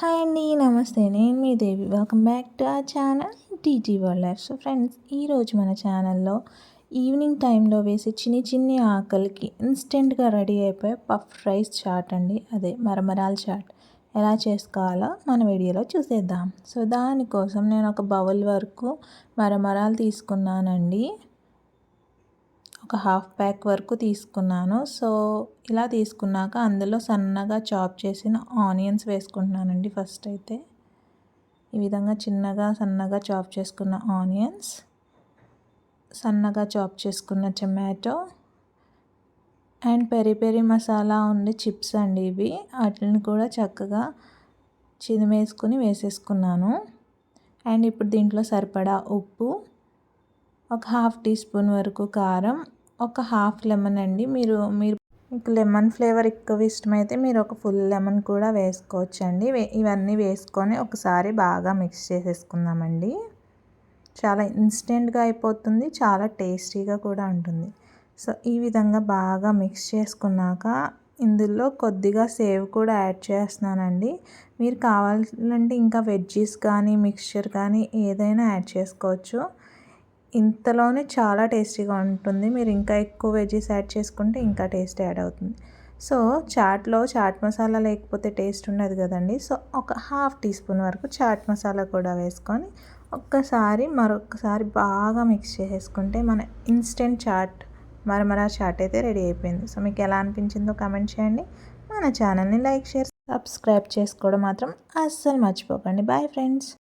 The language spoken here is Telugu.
హాయ్ అండి నమస్తే. నేను మీ దేవి. వెల్కమ్ బ్యాక్ టు ఆ channel TT world so friends ఈరోజు మన ఛానల్లో ఈవినింగ్ టైంలో వేసే చిన్ని చిన్ని ఆకలికి ఇన్స్టెంట్గా రెడీ అయిపోయే పఫ్ రైస్ చాట్ అండి. అదే మరమరాల చాట్. ఎలా చేసుకోవాలో మన వీడియోలో చూసేద్దాం. సో దానికోసం నేను ఒక బౌల్ వరకు మరమరాలు తీసుకున్నానండి. ఒక హాఫ్ ప్యాక్ వరకు తీసుకున్నాను. సో ఇలా తీసుకున్నాక అందులో సన్నగా చాప్ చేసిన ఆనియన్స్ వేసుకుంటున్నానండి ఫస్ట్ అయితే. ఈ విధంగా చిన్నగా సన్నగా చాప్ చేసుకున్న ఆనియన్స్ సన్నగా చాప్ చేసుకున్న tomato and peri peri masala ఉండే చిప్స్ అండి ఇవి. వాటిని కూడా చక్కగా చిదిమేసుకుని వేసేసుకున్నాను. అండ్ ఇప్పుడు దీంట్లో సరిపడా ఉప్పు ఒక హాఫ్ టీ స్పూన్ వరకు కారం ఒక హాఫ్ లెమన్ అండి. మీరు మీరు మీకు లెమన్ ఫ్లేవర్ ఎక్కువ ఇష్టమైతే మీరు ఒక ఫుల్ లెమన్ కూడా వేసుకోవచ్చు అండి ఇవన్నీ వేసుకొని ఒకసారి బాగా మిక్స్ చేసేసుకుందామండి. చాలా ఇన్స్టెంట్గా అయిపోతుంది చాలా టేస్టీగా కూడా ఉంటుంది. సో ఈ విధంగా బాగా మిక్స్ చేసుకున్నాక ఇందులో కొద్దిగా సేవ్ కూడా యాడ్ చేస్తున్నానండి. మీరు కావాలంటే ఇంకా వెజ్జీస్ కానీ మిక్స్చర్ కానీ ఏదైనా యాడ్ చేసుకోవచ్చు. ఇంతలోనే చాలా టేస్టీగా ఉంటుంది. మీరు ఇంకా ఎక్కువ వెజ్జీస్ యాడ్ చేసుకుంటే ఇంకా టేస్ట్ యాడ్ అవుతుంది. సో చాట్లో చాట్ మసాలా లేకపోతే టేస్ట్ ఉండదు కదండి. సో ఒక హాఫ్ టీ స్పూన్ వరకు చాట్ మసాలా కూడా వేసుకొని ఒక్కసారి మరొకసారి బాగా మిక్స్ చేసేసుకుంటే మన ఇన్స్టెంట్ చాట్ మరమరా చాట్ అయితే రెడీ అయిపోయింది. సో మీకు ఎలా అనిపించిందో కమెంట్ చేయండి. మన ఛానల్ని లైక్ షేర్ సబ్స్క్రైబ్ చేసుకోవడం మాత్రం అస్సలు మర్చిపోకండి. Bye friends.